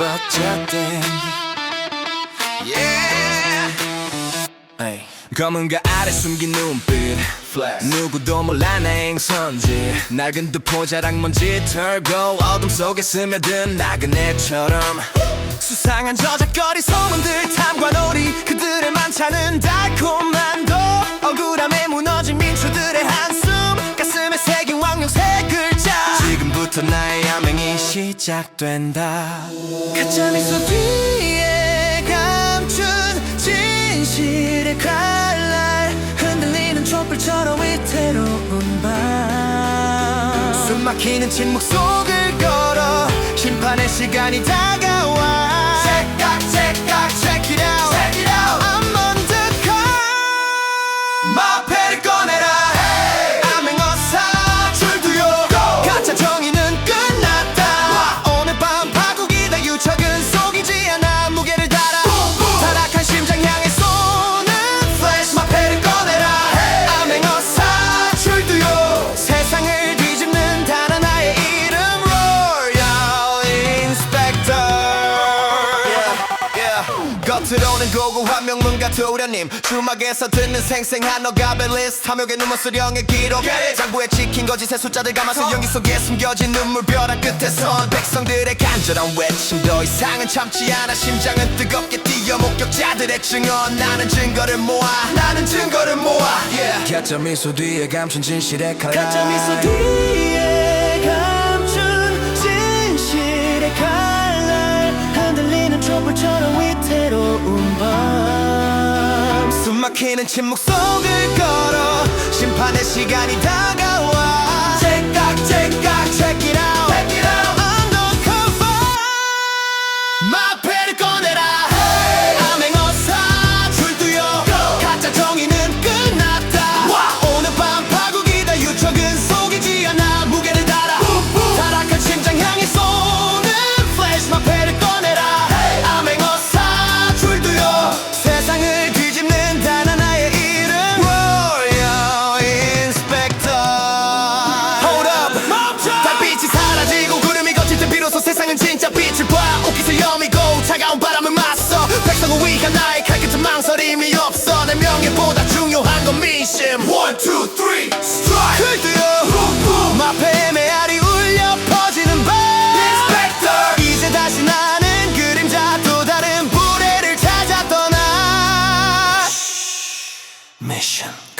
어쨌든. Yeah. 검은 가 아래 숨긴 눈빛. 누구도 몰라 내 행선지. 낡은 듯포자랑 먼지 털고 어둠 속에 스며든 나그네처럼. 수상한 저작거리 소문들 탐관오리 그들의 만찬은 달콤한 도. 억울함에 무너진 민초들의 한숨 가슴에 새긴 왕용 세 글자. 지금부터 나의 시작된다. 가짜 미소 뒤에 감춘 진실의 칼날 흔들리는 촛불처럼 위태로운 밤. 숨막히는 침묵 속을 걸어 심판의 시간이 다가와 Inspector 겉으로는 고고 한 명문가 도련님. 주막에서 듣는 생생한 리스트 탐욕의 눈먼 수령의 기록 장부에 찍힌 거짓의 숫자들 감아서 연기 속에 숨겨진 눈물 벼락 끝에선 백성들의 간절한 외침 더 이상은 참지 않아. 심장은 뜨겁게 뛰어 목격자들의 증언. 나는 증거를 모아. 나는 증거를 모아. Yeah. 가짜 미소 뒤에 감춘 진실의 칼날. 가짜 미소 뒤에 막히는 침묵 속을 걸어 심판의 시간이 다 마패 메아리 울려 퍼지는 밤. 이제 다시 나는 그림자 또 다른 불해를 찾아 떠나. Mission.